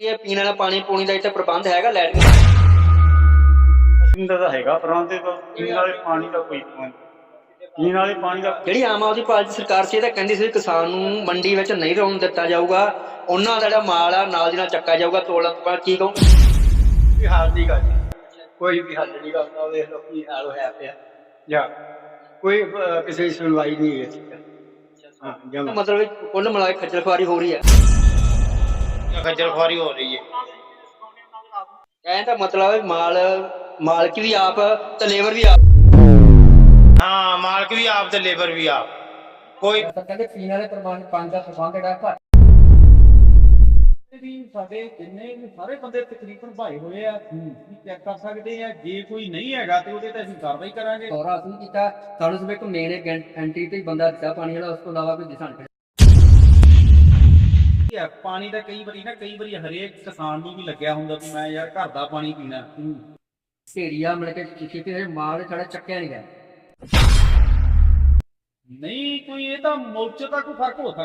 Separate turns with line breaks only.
ਇਹ ਪੀਣ ਵਾਲਾ ਪਾਣੀ ਪੂਣੀ ਦਾ ਇੱਥੇ ਪ੍ਰਬੰਧ ਹੈਗਾ ਲੈਟ
ਪੀਣ ਦਾ ਤਾਂ ਹੈਗਾ ਪਰਾਂਦੇ ਤੋਂ ਪੀਣ ਵਾਲੇ ਪਾਣੀ ਦਾ ਕੋਈ ਪ੍ਰਬੰਧ ਨਹੀਂ। ਪੀਣ ਵਾਲੇ ਪਾਣੀ ਦਾ
ਜਿਹੜੀ ਆਮ ਆਦਮੀ ਪਾਰਟੀ ਸਰਕਾਰ ਸੀ ਇਹ ਤਾਂ ਕਹਿੰਦੀ ਸੀ ਕਿਸਾਨ ਨੂੰ ਮੰਡੀ ਵਿੱਚ ਨਹੀਂ ਰੋਣ ਦਿੱਤਾ ਜਾਊਗਾ। ਉਹਨਾਂ ਦਾ ਜਿਹੜਾ ਮਾਲ ਆ ਨਾਲ ਦੀ ਨਾਲ ਚੱਕਾ ਜਾਊਗਾ ਤੋਲਣ ਤੋਂ ਬਾਅਦ ਕੀ ਕਹੋ
ਵੀ ਹਾਲ ਨਹੀਂ ਗਾ ਜੀ। ਕੋਈ ਵੀ ਹੱਲ ਨਹੀਂ ਕਰਦਾ ਵੇਖ ਲਓ ਕੀ ਹਾਲ ਹੋਇਆ ਪਿਆ। ਜਾਂ ਕੋਈ ਅਹ, ਕਿਸੇ ਦੀ ਸੁਣਵਾਈ ਨਹੀਂ ਹੈ ਹਾਂ ਜਮ
ਮਤਲਬ ਇਹ ਕੁੱਲ ਮਿਲਾ ਕੇ ਖੱਜਲ ਖੁਆਰੀ ਹੋ ਰਹੀ ਹੈ।
ਖੱਜਲ ਖੁਆਰੀ ਹੋ ਰਹੀ ਹੈ।
ਕਹਿਣ ਦਾ ਮਤਲਬ ਹੈ ਮਾਲ ਮਾਲਕ ਵੀ ਆਪ ਤੇ ਲੇਬਰ ਵੀ ਆਪ।
ਹਾਂ ਮਾਲਕ ਵੀ ਆਪ ਤੇ ਲੇਬਰ ਵੀ ਆਪ। ਕੋਈ
ਕਹਿੰਦੇ ਪੀਣ ਵਾਲੇ ਪ੍ਰਬੰਧ ਪਾਣੀ ਦਾ ਪ੍ਰਬੰਧ ਜਿਹੜਾ ਘੱਟ
ਵੀ ਸਾਡੇ ਜਿੰਨੇ ਵੀ ਸਾਰੇ ਬੰਦੇ ਤਕਰੀਬਨ ਭਾਈ ਹੋਏ ਆ ਵੀ ਚੈੱਕ ਕਰ ਸਕਦੇ ਆ। ਜੇ ਕੋਈ ਨਹੀਂ ਹੈਗਾ ਤੇ ਉਹਦੇ ਤੇ ਅਸੀਂ ਕਾਰਵਾਈ ਕਰਾਂਗੇ।
ਦੌਰਾ ਅਸੀਂ ਕੀਤਾ। ਸਾਨੂੰ ਸਿਰਫ ਇੱਕ ਮੇਨ ਐਂਟਰੀ ਤੇ ਹੀ ਬੰਦਾ ਦਿੱਤਾ ਪਾਣੀ ਵਾਲਾ ਉਸ ਤੋਂ ਇਲਾਵਾ ਕੋਈ ਦਿਸਣ
ਆ, ਪਾਣੀ ਦਾ ਕਈ ਵਾਰੀ ਨਾ ਕਈ ਵਾਰੀ ਹਰੇਕ ਕਿਸਾਨ ਨੂੰ ਵੀ ਲੱਗਿਆ ਹੁੰਦਾ ਵੀ ਮੈਂ ਯਾਰ ਘਰ ਦਾ ਪਾਣੀ ਪੀਣਾ।
ਢੇਰੀਆ ਮਿਲ ਕੇ ਕਿਸੇ ਤੇ ਮਾਲ ਸਾਡਾ ਚੱਕਿਆ ਨਹੀਂ ਗਿਆ।
ਨਹੀਂ ਕੋਈ ਇਹ ਤਾਂ ਮੁਲਕ 'ਚ ਤਾਂ ਕੋਈ ਫ਼ਰਕ ਹੋ ਸਕਦਾ।